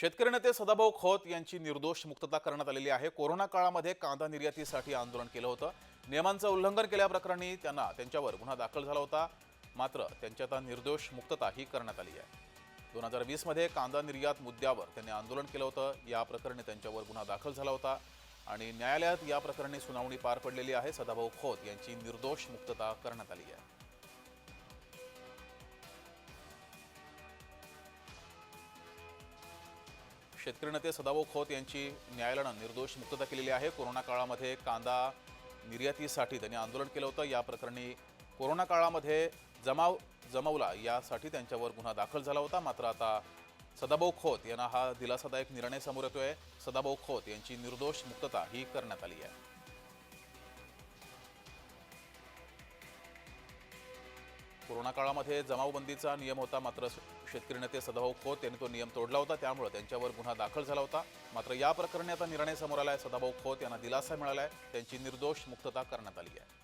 शेतकरी नेते सदाभाऊ खोत यांची निर्दोष मुक्तता करण्यात आलेली आहे. कोरोना काळामध्ये कांदा निर्यातीसाठी आंदोलन केलं होतं. नियमांचं उल्लंघन केल्याप्रकरणी त्यांना त्यांच्यावर गुन्हा दाखल झाला होता. मात्र त्यांची आता निर्दोष मुक्तता ही करण्यात आली आहे. दोन हजार वीसमध्ये कांदा निर्यात मुद्द्यावर त्यांनी आंदोलन केलं होतं. या प्रकरणी त्यांच्यावर गुन्हा दाखल झाला होता आणि न्यायालयात या प्रकरणी सुनावणी पार पडलेली आहे. सदाभाऊ खोत यांची निर्दोष मुक्तता करण्यात आली आहे. शेतकरी नेते सदाभाऊ खोत यांची न्यायालयानं निर्दोष मुक्तता केलेली आहे. कोरोना काळामध्ये कांदा निर्यातीसाठी त्यांनी आंदोलन केलं होतं. या प्रकरणी कोरोना काळामध्ये जमाव जमवला यासाठी त्यांच्यावर गुन्हा दाखल झाला होता. मात्र आता सदाभाऊ खोत यांना हा दिलासादायक निर्णय समोर येतोय. सदाभाऊ खोत यांची निर्दोष मुक्तता ही करण्यात आली आहे. कोरोना काळामध्ये जमावबंदीचा नियम होता मात्र शेतकरी नेते सदाभाऊ खोत यांनी तो नियम तोडला होता. त्यामुळे त्यांच्यावर गुन्हा दाखल झाला होता. मात्र या प्रकरणी आता निर्णय समोर आला आहे सदाभाऊ खोत यांना दिलासा मिळाला आहे त्यांची निर्दोष मुक्तता करण्यात आली आहे.